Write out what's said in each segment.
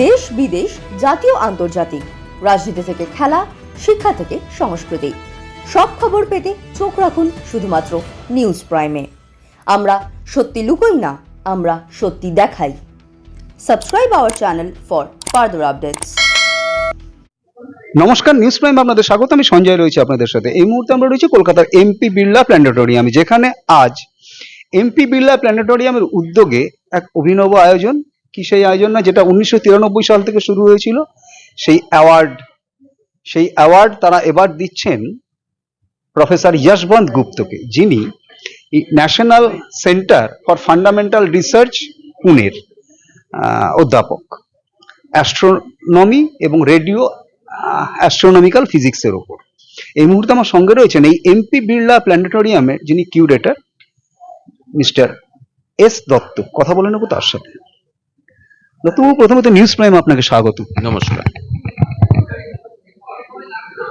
দেশ বিদেশ, জাতীয়, আন্তর্জাতিক। রাজনীতি থেকে খেলা, শিক্ষা থেকে সংস্কৃতি। সব খবর পেতে চোখ রাখুন শুধুমাত্র নিউজ প্রাইমে। আমরা সত্যি লুকোই না, আমরা সত্যি দেখাই। Subscribe our channel for further updates. নমস্কার, নিউজ প্রাইম আপনাদের স্বাগত। আমি সঞ্জয় রয়েছি আপনাদের সাথে। এই মুহূর্তে আমরা রয়েছি কলকাতার এমপি বিড়লা প্ল্যানেটোরিয়ামে, যেখানে আজ এমপি বিড়লা প্ল্যানেটোরিয়ামের উদ্যোগে এক অভিনব আয়োজন কি সেই আয়োজন না, যেটা উনিশশো তিরানব্বই সাল থেকে শুরু হয়েছিল, সেই অ্যাওয়ার্ড সেই অ্যাওয়ার্ড তারা এবার দিচ্ছেন প্রফেসর যশবন্ত গুপ্তকে, যিনি national centre for fundamental research পুনের অধ্যাপক। অ্যাস্ট্রোনমি এবং রেডিও অ্যাস্ট্রোনমিক্যাল ফিজিক্সের ওপর এই মুহূর্তে আমার সঙ্গে রয়েছেন এই এমপি বিড়লা প্ল্যানেটোরিয়ামের যিনি কিউরেটর মিস্টার এস দত্ত কথা বলে নেব তার সাথে। দত্তবাবু প্রথমত নিউজ প্রাইম আপনাকে স্বাগত। নমস্কার।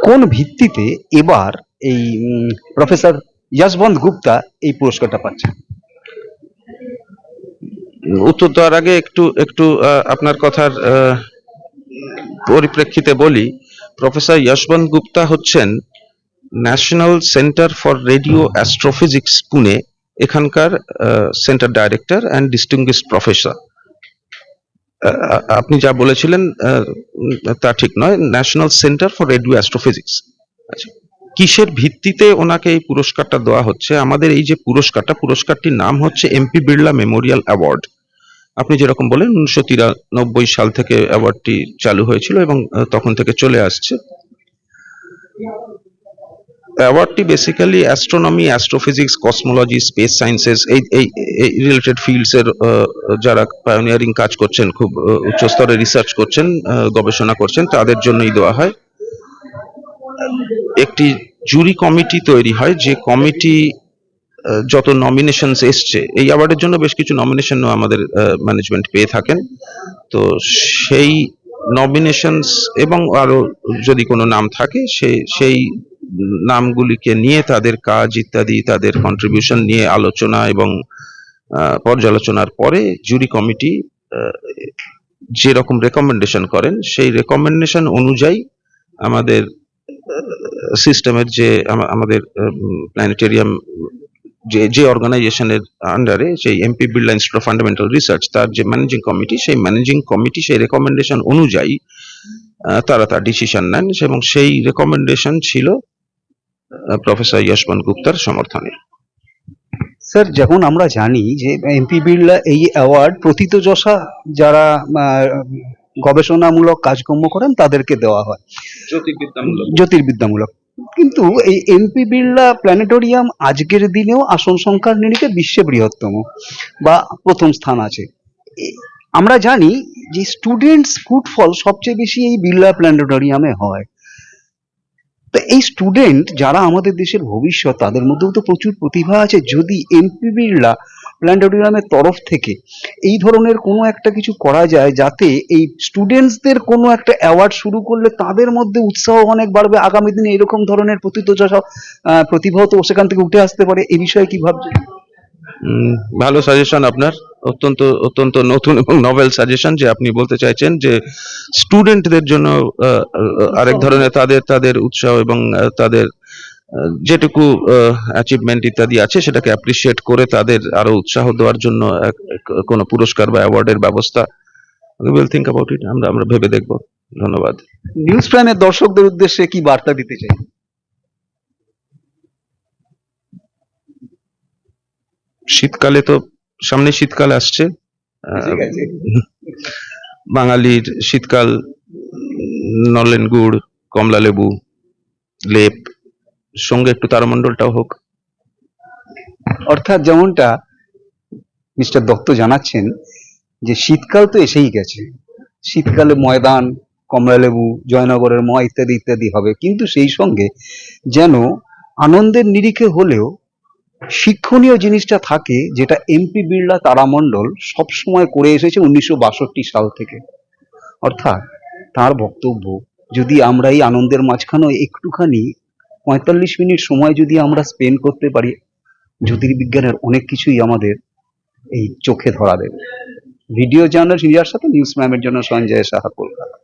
কোন ভিত্তিতে এবার এই প্রফেসর যশবন্ত গুপ্তা এই পুরস্কারটা পাচ্ছেন? উত্তর দেওয়ার আগে একটু একটু আপনার কথার পরিপ্রেক্ষিতে বলি প্রফেসর যশবন্ত গুপ্তা হচ্ছেন national centre for radio astrophysics Pune এখানকার centre director and distinguished professor আপনি যা বলেছিলেন তা ঠিক নয়। National centre for radio astrophysics আচ্ছা কিসের ভিত্তিতে ওনাকে এই পুরস্কারটা দেওয়া হচ্ছে? আমাদের এই যে পুরস্কারটা, পুরস্কারটির নাম হচ্ছে এমপি বিড়লা মেমোরিয়াল অ্যাওয়ার্ড আপনি যেরকম বলেন, উনিশশো তিরানব্বই সাল থেকে অ্যাওয়ার্ডটি চালু হয়েছিল এবং তখন থেকে চলে আসছে। অ্যাওয়ার্ডটি basically astronomy astrophysics cosmology space sciences এই এই রিলেটেড ফিল্ডসের যারা পায়োনিয়ারিং কাজ করছেন খুব আহ, উচ্চ স্তরে রিসার্চ করছেন গবেষণা করছেন তাদের জন্যই দেওয়া হয়। একটি জুরি কমিটি তৈরি হয় যে কমিটি যত নমিনেশনস এসছে এই অ্যাওয়ার্ডের জন্য বেশ কিছু নমিনেশনও আমাদের ম্যানেজমেন্ট পেয়ে থাকেন। তো সেই নমিনেশনস এবং আরও যদি কোনো নাম থাকে সেই সেই নামগুলিকে নিয়ে, তাদের কাজ ইত্যাদি, তাদের কন্ট্রিবিউশন নিয়ে আলোচনা এবং পর্যালোচনার পরে জুরি কমিটি যেরকম রেকমেন্ডেশন করেন, সেই রেকমেন্ডেশন অনুযায়ী আমাদের সিস্টেমের যে আমাদের প্ল্যানেটেরিয়াম যে যে অর্গানাইজেশনের আন্ডারে সেই MP Birla institute of fundamental research তার যে ম্যানেজিং কমিটি সেই ম্যানেজিং কমিটি সেই রেকমেন্ডেশন অনুযায়ী তারা তার ডিসিশন নেন এবং সেই রেকমেন্ডেশন ছিল প্রফেসর যশবন্ত গুপ্তার সমর্থনে। স্যার যেমন আমরা জানি যে এমপি বিড়লা এই অ্যাওয়ার্ড প্রথিতযশা যারা গবেষণামূলক কাজকর্ম করেন তাদেরকে দেওয়া হয়। জ্যোতির্বিদ্যামূলক। জ্যোতির্বিদ্যামূলক। কিন্তু এই এমপি বিড়লা প্ল্যানেটোরিয়াম আজকের দিনেও আসন সংখ্যার নিরিখে বিশ্বে বৃহত্তম বা প্রথম স্থান আছে। আমরা জানি যে স্টুডেন্টস ফুটফল সবচেয়ে বেশি এই বিড়লা প্ল্যানেটোরিয়ামে হয়। তো এই স্টুডেন্ট যারা আমাদের দেশের ভবিষ্যৎ, তাদের মধ্যেও তো প্রচুর প্রতিভা আছে। যদি এমপি বিড়লা প্ল্যানেটোরিয়ামের তরফ থেকে এই ধরনের কোনো একটা কিছু করা যায়, যাতে এই স্টুডেন্টসদের কোনো একটা অ্যাওয়ার্ড শুরু করলে তাদের মধ্যে উৎসাহ অনেক বাড়বে। আগামী দিনে এরকম ধরনের প্রতিযোগিতা প্রতিভা তো সেখান থেকে উঠে আসতে পারে। এই বিষয়ে কি ভাবছেন? ভালো সাজেশন আপনার। অত্যন্ত অত্যন্ত নতুন এবং নভেল সাজেশন যে আপনি বলতে চাইছেন যে স্টুডেন্টদের জন্য আরেক ধরনের তাদের তাদের উৎসাহ এবং তাদের যেটুকু অ্যাচিভমেন্ট ইত্যাদি আছে সেটাকে অ্যাপ্রিসিয়েট করে তাদের আরও উৎসাহ দেওয়ার জন্য কোনো পুরস্কার বা অ্যাওয়ার্ডের ব্যবস্থা। উইল থিঙ্ক অ্যাবাউট ইট আমরা আমরা ভেবে দেখব। ধন্যবাদ। নিউজ প্রাইমের দর্শকদের উদ্দেশ্যে কি বার্তা দিতে চাই? শীতকালে তো সামনে শীতকাল আসছে। বাঙালির শীতকাল নলেন গুড় কমলা লেবু লেপ সঙ্গে একটু তারামণ্ডলটাও হোক। অর্থাৎ যেমনটা মিস্টার দত্ত জানাচ্ছেন যে শীতকাল তো এসেই গেছে। শীতকালে ময়দান কমলালেবু জয়নগরের ময় ইত্যাদি ইত্যাদি হবে। কিন্তু সেই সঙ্গে যেন আনন্দের নিরিখে হলেও শিক্ষণীয় জিনিসটা থাকে যেটা এমপি বিড়লা তারামণ্ডল সবসময় করে এসেছে উনিশশো বাষট্টি সাল থেকে। অর্থাৎ তার বক্তব্য, যদি আমরা এই আনন্দের মাঝখানেও একটুখানি পঁয়তাল্লিশ মিনিট সময় যদি আমরা স্পেন্ড করতে পারি, জ্যোতির্বিজ্ঞানের অনেক কিছুই আমাদের এই চোখে ধরা দেবে। ভিডিও জার্নাল ইন্ডিয়ার সাথে নিউজ ম্যামের জন্য সঞ্জয় সাহা কলকাতা।